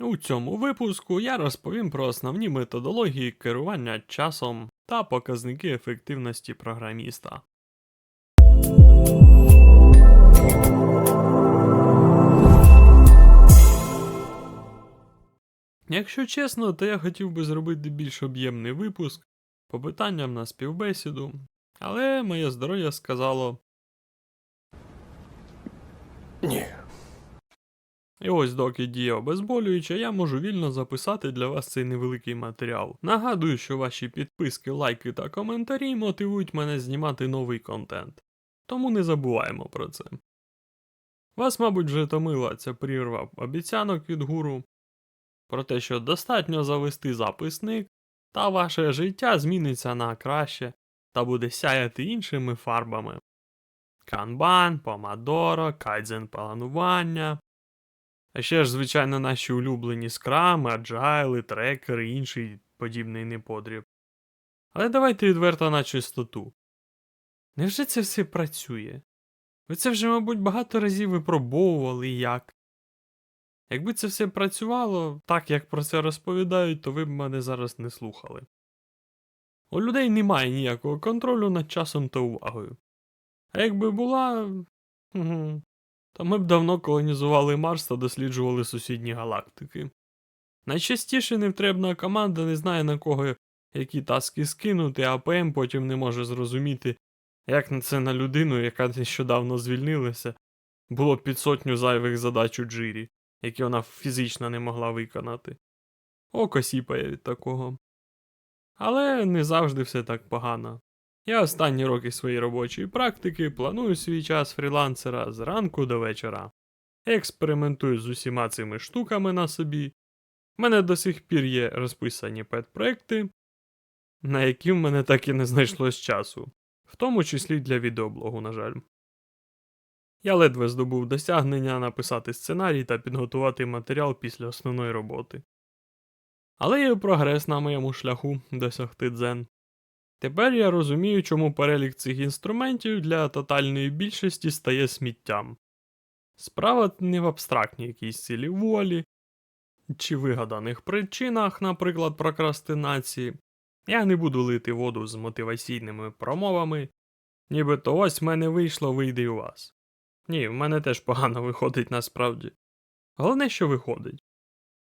У цьому випуску я розповім про основні методології керування часом та показники ефективності програміста. Якщо чесно, то я хотів би зробити більш об'ємний випуск по питанням на співбесіду, але моє здоров'я сказало Ні. І ось доки діє обезболююче, я можу вільно записати для вас цей невеликий матеріал. Нагадую, що ваші підписки, лайки та коментарі мотивують мене знімати новий контент. Тому не забуваємо про це. Вас, мабуть, вже томила ця прірва обіцянок від гуру про те, що достатньо завести записник, та ваше життя зміниться на краще та буде сяяти іншими фарбами. Канбан, помадоро, кайдзен планування. А ще ж, звичайно, наші улюблені скрами, аджайли, трекери і інший подібний неподріб. Але давайте відверто на чистоту. Невже це все працює? Ви це вже, мабуть, багато разів випробовували як. Якби це все працювало так, як про це розповідають, то ви б мене зараз не слухали. У людей немає ніякого контролю над часом та увагою. А якби була. То ми б давно колонізували Марс та досліджували сусідні галактики. Найчастіше невтребна команда не знає на кого які таски скинути, а ПМ потім не може зрозуміти, як на це на людину, яка нещодавно звільнилася, було під сотню зайвих задач у джирі, які вона фізично не могла виконати. Око сіпає від такого. Але не завжди все так погано. Я останні роки своєї робочої практики планую свій час фрілансера з ранку до вечора. Експериментую з усіма цими штуками на собі. У мене до сих пір є розписані пет-проекти, на які в мене так і не знайшлось часу, в тому числі для відеоблогу, на жаль. Я ледве здобув досягнення написати сценарій та підготувати матеріал після основної роботи. Але є прогрес на моєму шляху досягти дзен. Тепер я розумію, чому перелік цих інструментів для тотальної більшості стає сміттям. Справа не в абстрактній якійсь силі волі чи вигаданих причинах, наприклад, прокрастинації. Я не буду лити воду з мотиваційними промовами, нібито ось в мене вийшло, вийде й у вас. Ні, в мене теж погано виходить насправді. Головне, що виходить.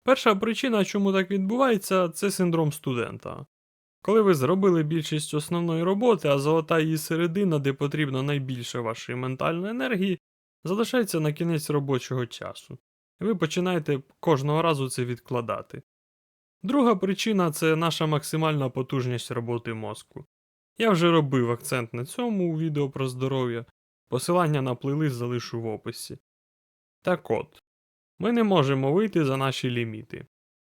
Перша причина, чому так відбувається, це синдром студента. Коли ви зробили більшість основної роботи, а золота її середина, де потрібно найбільше вашої ментальної енергії, залишається на кінець робочого часу, ви починаєте кожного разу це відкладати. Друга причина це наша максимальна потужність роботи мозку. Я вже робив акцент на цьому у відео про здоров'я, посилання на плейлист залишу в описі. Так от, ми не можемо вийти за наші ліміти.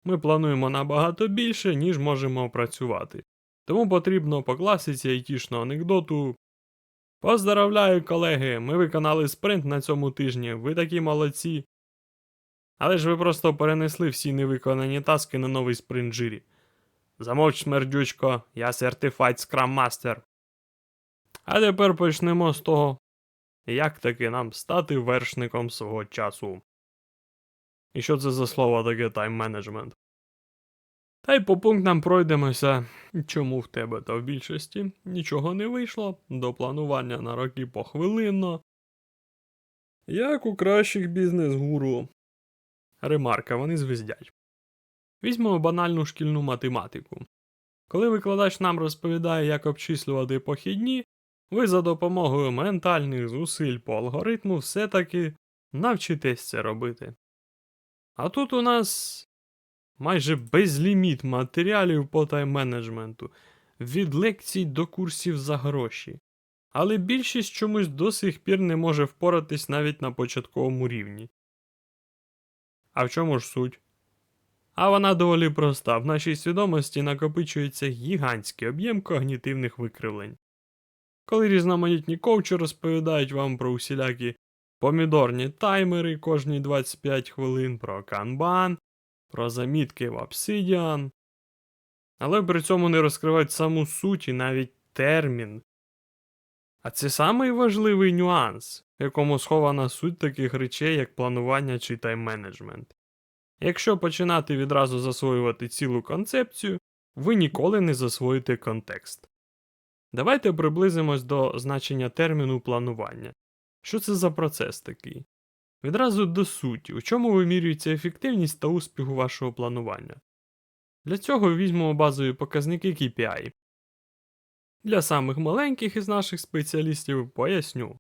Ми плануємо набагато більше, ніж можемо опрацювати. Тому потрібно по класиці айтішного анекдоту. Поздравляю, колеги! Ми виконали спринт на цьому тижні, ви такі молодці. Але ж ви просто перенесли всі невиконані таски на новий спринт жирі. Замовч, смердючко, я Scrum Master. А тепер почнемо з того, як таки нам стати вершником свого часу. І що це за слово таке тайм-менеджмент? Та й по пунктам пройдемося, чому в тебе та в більшості нічого не вийшло, до планування на роки похвилинно. Як у кращих бізнес-гуру. Ремарка, вони звездять. Візьмемо банальну шкільну математику. Коли викладач нам розповідає, як обчислювати похідні, ви за допомогою ментальних зусиль по алгоритму все-таки навчитесь це робити. А тут у нас майже безліміт матеріалів по тайм-менеджменту, від лекцій до курсів за гроші. Але більшість чомусь до сих пір не може впоратись навіть на початковому рівні. А в чому ж суть? А вона доволі проста. В нашій свідомості накопичується гігантський об'єм когнітивних викривлень. Коли різноманітні коучі розповідають вам про усілякі помідорні таймери кожні 25 хвилин, про канбан, про замітки в Obsidian, але при цьому не розкривають саму суть і навіть термін. А це самий важливий нюанс, в якому схована суть таких речей, як планування чи тайм-менеджмент. Якщо починати відразу засвоювати цілу концепцію, ви ніколи не засвоїте контекст. Давайте приблизимось до значення терміну планування. Що це за процес такий? Відразу до суті, у чому вимірюється ефективність та успіх вашого планування. Для цього візьмемо базові показники KPI. Для самих маленьких із наших спеціалістів поясню,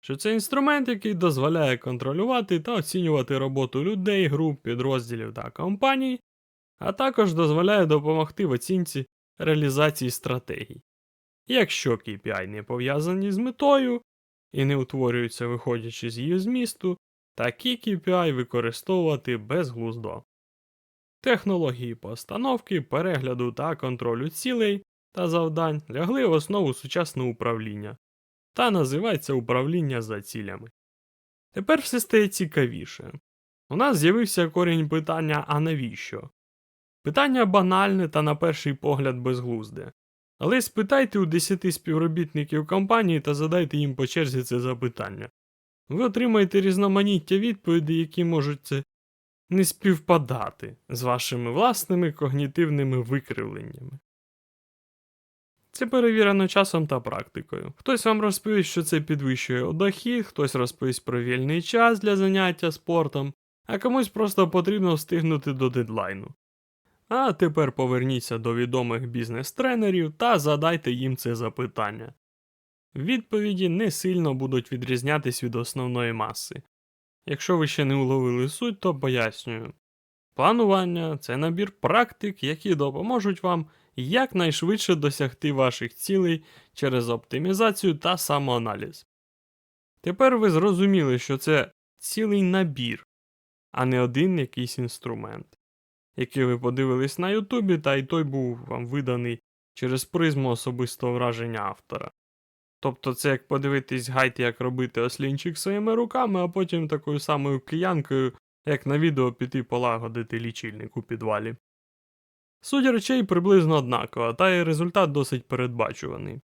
що це інструмент, який дозволяє контролювати та оцінювати роботу людей, груп, підрозділів та компаній, а також дозволяє допомогти в оцінці реалізації стратегій. Якщо KPI не пов'язані з метою і не утворюються виходячи з її змісту, такі KPI використовувати безглуздо. Технології постановки, перегляду та контролю цілей та завдань лягли в основу сучасного управління та називається управління за цілями. Тепер все стає цікавіше. У нас з'явився корінь питання а навіщо? Питання банальне та на перший погляд безглузде. Але спитайте у 10 співробітників компанії та задайте їм по черзі це запитання. Ви отримаєте різноманіття відповідей, які можуть це не співпадати з вашими власними когнітивними викривленнями. Це перевірено часом та практикою. Хтось вам розповість, що це підвищує дохід, хтось розповість про вільний час для заняття спортом, а комусь просто потрібно встигнути до дедлайну. А тепер поверніться до відомих бізнес-тренерів та задайте їм це запитання. Відповіді не сильно будуть відрізнятись від основної маси. Якщо ви ще не уловили суть, то пояснюю. Планування це набір практик, які допоможуть вам якнайшвидше досягти ваших цілей через оптимізацію та самоаналіз. Тепер ви зрозуміли, що це цілий набір, а не один якийсь інструмент, який ви подивились на Ютубі, та й той був вам виданий через призму особистого враження автора. Тобто це як подивитись гайд, як робити ослінчик своїми руками, а потім такою самою киянкою, як на відео піти полагодити лічильник у підвалі. Суть речей приблизно однакова, та й результат досить передбачуваний.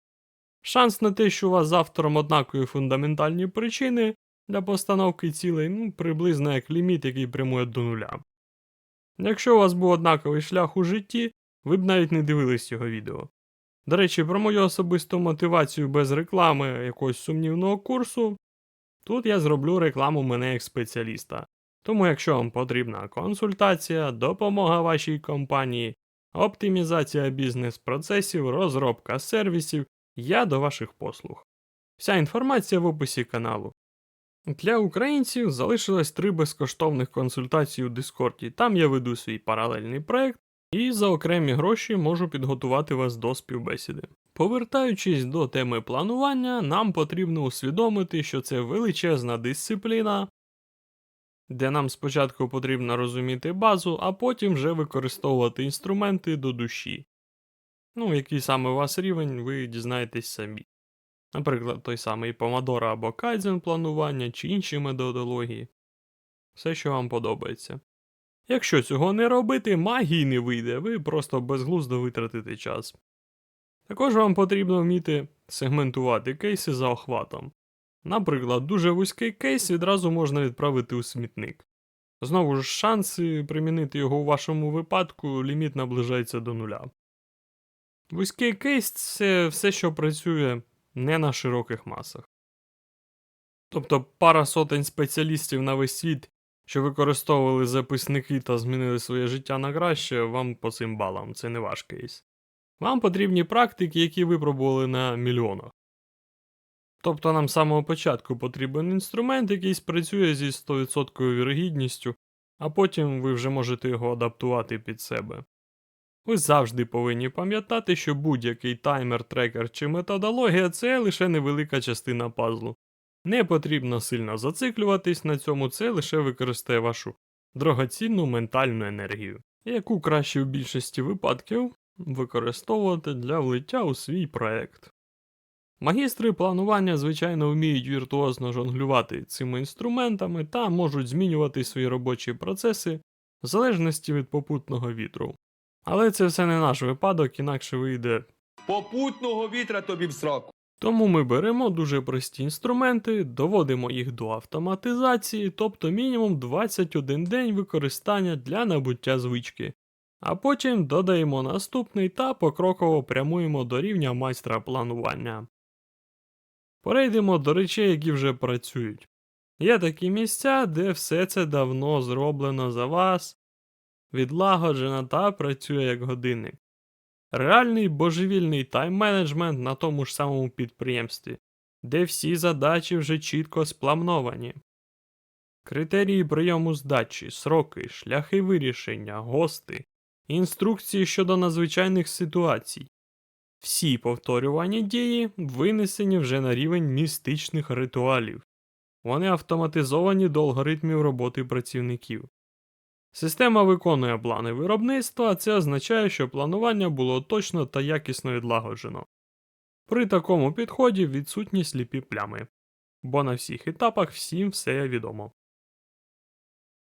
Шанс на те, що у вас з автором однакові фундаментальні причини для постановки цілей, ну, приблизно як ліміт, який прямує до нуля. Якщо у вас був однаковий шлях у житті, ви б навіть не дивились цього відео. До речі, про мою особисту мотивацію без реклами якогось сумнівного курсу, тут я зроблю рекламу мене як спеціаліста. Тому, якщо вам потрібна консультація, допомога вашій компанії, оптимізація бізнес-процесів, розробка сервісів, я до ваших послуг. Вся інформація в описі каналу. Для українців залишилось три безкоштовних консультації у Дискорді. Там я веду свій паралельний проект і за окремі гроші можу підготувати вас до співбесіди. Повертаючись до теми планування, нам потрібно усвідомити, що це величезна дисципліна, де нам спочатку потрібно розуміти базу, а потім вже використовувати інструменти до душі. Ну, який саме у вас рівень, ви дізнаєтесь самі. Наприклад, той самий Pomodoro або Kaizen планування чи інші методології. Все, що вам подобається. Якщо цього не робити, магії не вийде, ви просто безглуздо витратите час. Також вам потрібно вміти сегментувати кейси за охватом. Наприклад, дуже вузький кейс відразу можна відправити у смітник. Знову ж шанси примінити його у вашому випадку ліміт наближається до нуля. Вузький кейс це все, що працює не на широких масах. Тобто пара сотень спеціалістів на весь світ, що використовували записники та змінили своє життя на краще, вам по цим балам, це не ваш кейс. Вам потрібні практики, які випробували на мільйонах. Тобто нам з самого початку потрібен інструмент, який спрацює зі 100% вірогідністю, а потім ви вже можете його адаптувати під себе. Ви завжди повинні пам'ятати, що будь-який таймер, трекер чи методологія це лише невелика частина пазлу. Не потрібно сильно зациклюватись на цьому, це лише використає вашу дорогоцінну ментальну енергію, яку краще в більшості випадків використовувати для влиття у свій проект. Магістри планування, звичайно, вміють віртуозно жонглювати цими інструментами та можуть змінювати свої робочі процеси в залежності від попутного вітру. Але це все не наш випадок, інакше вийде Попутного вітра тобі в сраку. Тому ми беремо дуже прості інструменти, доводимо їх до автоматизації, тобто мінімум 21 день використання для набуття звички. А потім додаємо наступний та покроково прямуємо до рівня майстра планування. Перейдемо до речей, які вже працюють. Є такі місця, де все це давно зроблено за вас, відлагоджено та працює як годинник. Реальний божевільний тайм-менеджмент на тому ж самому підприємстві, де всі задачі вже чітко сплановані. Критерії прийому здачі, сроки, шляхи вирішення, гости, інструкції щодо надзвичайних ситуацій. Всі повторювані дії винесені вже на рівень містичних ритуалів. Вони автоматизовані до алгоритмів роботи працівників. Система виконує плани виробництва, це означає, що планування було точно та якісно відлагоджено. При такому підході відсутні сліпі плями, бо на всіх етапах всім все відомо.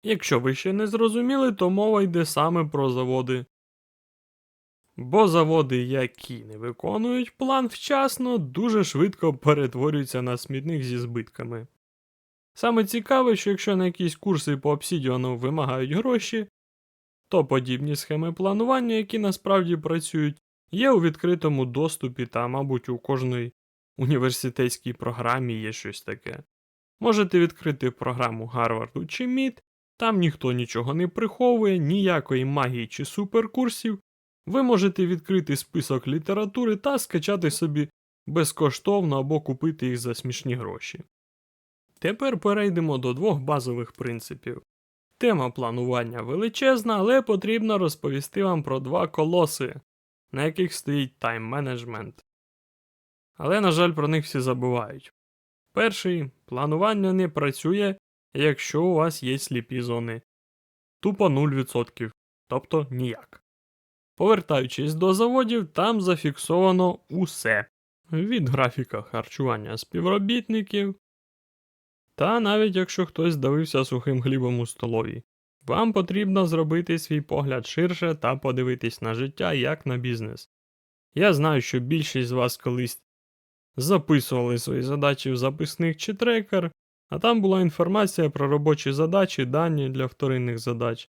Якщо ви ще не зрозуміли, то мова йде саме про заводи. Бо заводи, які не виконують план вчасно, дуже швидко перетворюються на смітник зі збитками. Саме цікаве, що якщо на якісь курси по обсідіану вимагають гроші, то подібні схеми планування, які насправді працюють, є у відкритому доступі та, мабуть, у кожної університетській програмі є щось таке. Можете відкрити програму Гарварду чи МІД, там ніхто нічого не приховує, ніякої магії чи суперкурсів. Ви можете відкрити список літератури та скачати собі безкоштовно або купити їх за смішні гроші. Тепер перейдемо до двох базових принципів. Тема планування величезна, але потрібно розповісти вам про два колоси, на яких стоїть тайм-менеджмент. Але, на жаль, про них всі забувають. Перший планування не працює, якщо у вас є сліпі зони. Тупо 0%, тобто ніяк. Повертаючись до заводів, там зафіксовано усе від графіка харчування співробітників. Та навіть якщо хтось давився сухим хлібом у столовій, вам потрібно зробити свій погляд ширше та подивитись на життя як на бізнес. Я знаю, що більшість з вас колись записували свої задачі в записник чи трекер, а там була інформація про робочі задачі, дані для вторинних задач.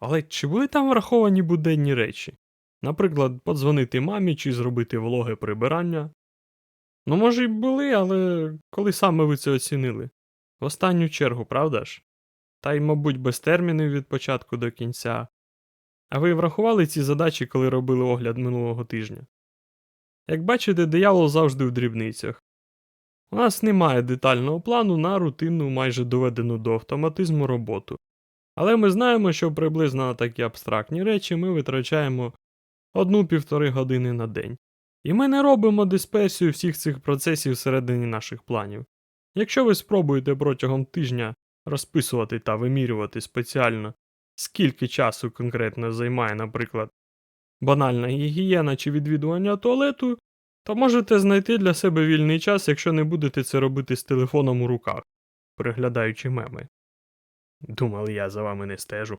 Але чи були там враховані буденні речі? Наприклад, подзвонити мамі чи зробити влоги прибирання? Ну, може, й були, але коли саме ви це оцінили? В останню чергу, правда ж? Та й, мабуть, без термінів від початку до кінця. А ви врахували ці задачі, коли робили огляд минулого тижня? Як бачите, диявол завжди в дрібницях. У нас немає детального плану на рутинну, майже доведену до автоматизму роботу. Але ми знаємо, що приблизно на такі абстрактні речі ми витрачаємо одну-півтори години на день. І ми не робимо дисперсію всіх цих процесів всередині наших планів. Якщо ви спробуєте протягом тижня розписувати та вимірювати спеціально, скільки часу конкретно займає, наприклад, банальна гігієна чи відвідування туалету, то можете знайти для себе вільний час, якщо не будете це робити з телефоном у руках, переглядаючи меми. Думали, я за вами не стежу.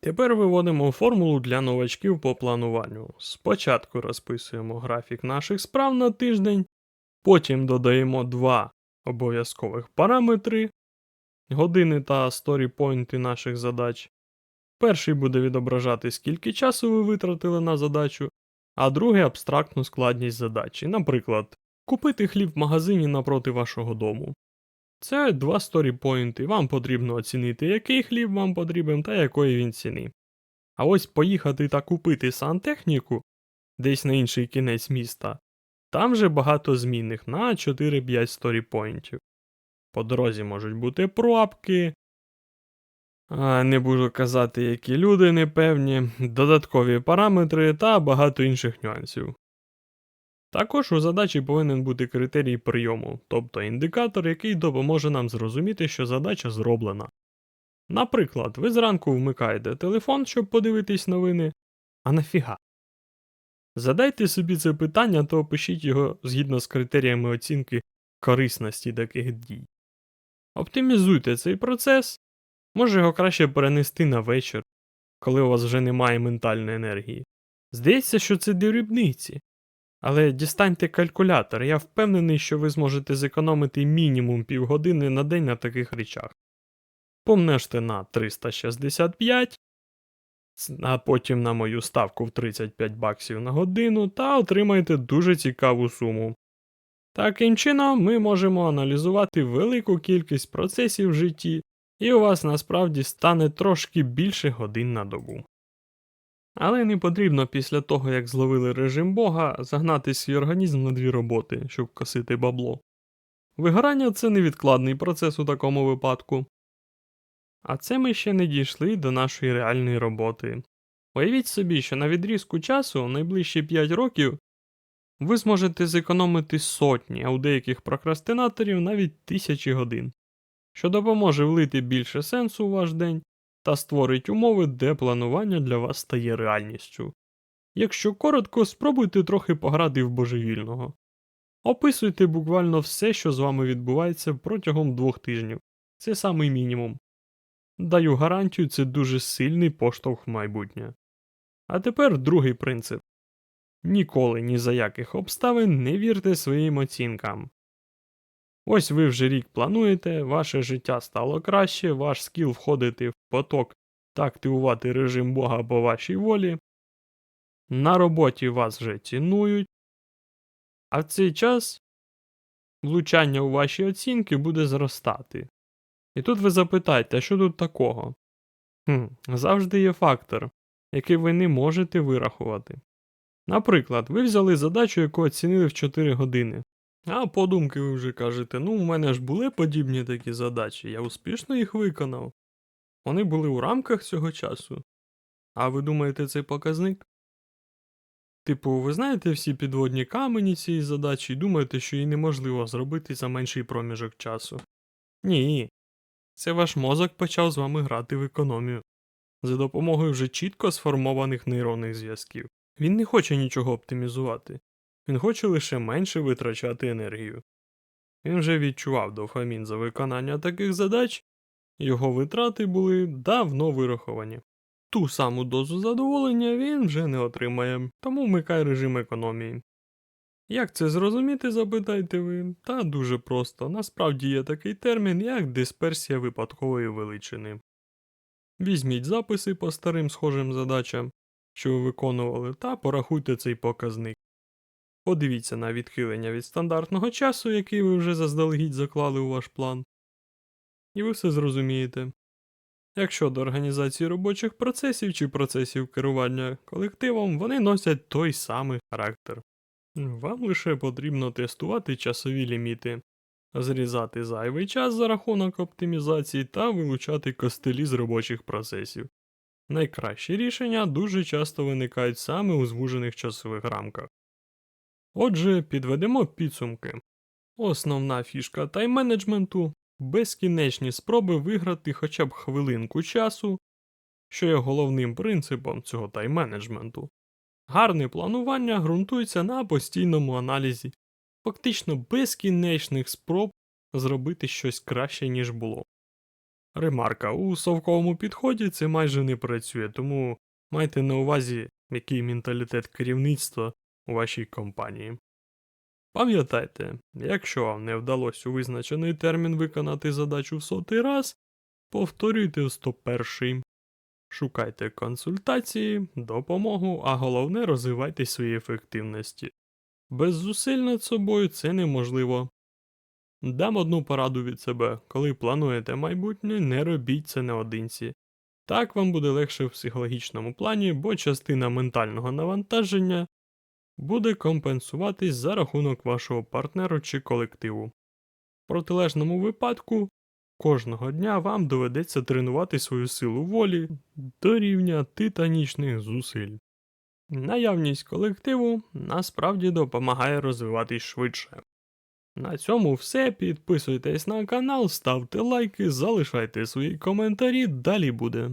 Тепер виводимо формулу для новачків по плануванню. Спочатку розписуємо графік наших справ на тиждень, потім додаємо два обов'язкових параметри, години та сторіпойнти наших задач. Перший буде відображати, скільки часу ви витратили на задачу, а другий абстрактну складність задачі, наприклад, купити хліб в магазині напроти вашого дому. Це два сторіпойнти, вам потрібно оцінити, який хліб вам потрібен та якої він ціни. А ось поїхати та купити сантехніку десь на інший кінець міста, там же багато змінних на 4-5 сторіпойнтів. По дорозі можуть бути пробки. А, не буду казати, які люди непевні, додаткові параметри та багато інших нюансів. Також у задачі повинен бути критерій прийому, тобто індикатор, який допоможе нам зрозуміти, що задача зроблена. Наприклад, ви зранку вмикаєте телефон, щоб подивитись новини, а нафіга? Задайте собі це питання та опишіть його згідно з критеріями оцінки корисності таких дій. Оптимізуйте цей процес, може його краще перенести на вечір, коли у вас вже немає ментальної енергії. Здається, що це дрібниці. Але дістаньте калькулятор, я впевнений, що ви зможете зекономити мінімум півгодини на день на таких речах. Помножте на 365, а потім на мою ставку в 35 баксів на годину та отримаєте дуже цікаву суму. Таким чином, ми можемо аналізувати велику кількість процесів в житті, і у вас насправді стане трошки більше годин на добу. Але не потрібно після того, як зловили режим Бога, загнати свій організм на дві роботи, щоб косити бабло. Вигорання це невідкладний процес у такому випадку. А це ми ще не дійшли до нашої реальної роботи. Уявіть собі, що на відрізку часу найближчі 5 років ви зможете зекономити сотні, а у деяких прокрастинаторів навіть тисячі годин, що допоможе влити більше сенсу у ваш день та створить умови, де планування для вас стає реальністю. Якщо коротко, спробуйте трохи пограти в божевільного. Описуйте буквально все, що з вами відбувається протягом двох тижнів. Це самий мінімум. Даю гарантію, це дуже сильний поштовх майбутнє. А тепер другий принцип. Ніколи ні за яких обставин не вірте своїм оцінкам. Ось ви вже рік плануєте, ваше життя стало краще, ваш скіл входити в поток та активувати режим Бога по вашій волі. На роботі вас вже цінують, а в цей час влучання у ваші оцінки буде зростати. І тут ви запитаєте, а що тут такого? Хм, завжди є фактор, який ви не можете вирахувати. Наприклад, ви взяли задачу, яку оцінили в 4 години. А подумки ви вже кажете, ну у мене ж були подібні такі задачі, я успішно їх виконав. Вони були у рамках цього часу. А ви думаєте, це показник? Типу, ви знаєте всі підводні камені цієї задачі і думаєте, що її неможливо зробити за менший проміжок часу. Ні. Це ваш мозок почав з вами грати в економію за допомогою вже чітко сформованих нейронних зв'язків. Він не хоче нічого оптимізувати, він хоче лише менше витрачати енергію. Він вже відчував дофамін за виконання таких задач, його витрати були давно вираховані. Ту саму дозу задоволення він вже не отримає, тому вмикай режим економії. Як це зрозуміти, запитаєте ви? Та дуже просто. Насправді є такий термін, як дисперсія випадкової величини. Візьміть записи по старим схожим задачам, що ви виконували, та порахуйте цей показник. Подивіться на відхилення від стандартного часу, який ви вже заздалегідь заклали у ваш план. І ви все зрозумієте. Якщо до організації робочих процесів чи процесів керування колективом, вони носять той самий характер. Вам лише потрібно тестувати часові ліміти, зрізати зайвий час за рахунок оптимізації та вилучати костелі з робочих процесів. Найкращі рішення дуже часто виникають саме у звужених часових рамках. Отже, підведемо підсумки. Основна фішка тайм-менеджменту безкінечні спроби виграти хоча б хвилинку часу, що є головним принципом цього тайм-менеджменту. Гарне планування ґрунтується на постійному аналізі, фактично безкінечних спроб зробити щось краще, ніж було. Ремарка у совковому підході це майже не працює, тому майте на увазі, який менталітет керівництва у вашій компанії. Пам'ятайте, якщо вам не вдалося у визначений термін виконати задачу в сотий раз, повторюйте в 101. Шукайте консультації, допомогу, а головне розвивайте свої ефективності. Без зусиль над собою це неможливо. Дам одну пораду від себе, коли плануєте майбутнє, не робіть це наодинці. Так вам буде легше в психологічному плані, бо частина ментального навантаження буде компенсуватись за рахунок вашого партнеру чи колективу. В протилежному випадку кожного дня вам доведеться тренувати свою силу волі до рівня титанічних зусиль. Наявність колективу насправді допомагає розвиватись швидше. На цьому все. Підписуйтесь на канал, ставте лайки, залишайте свої коментарі, далі буде.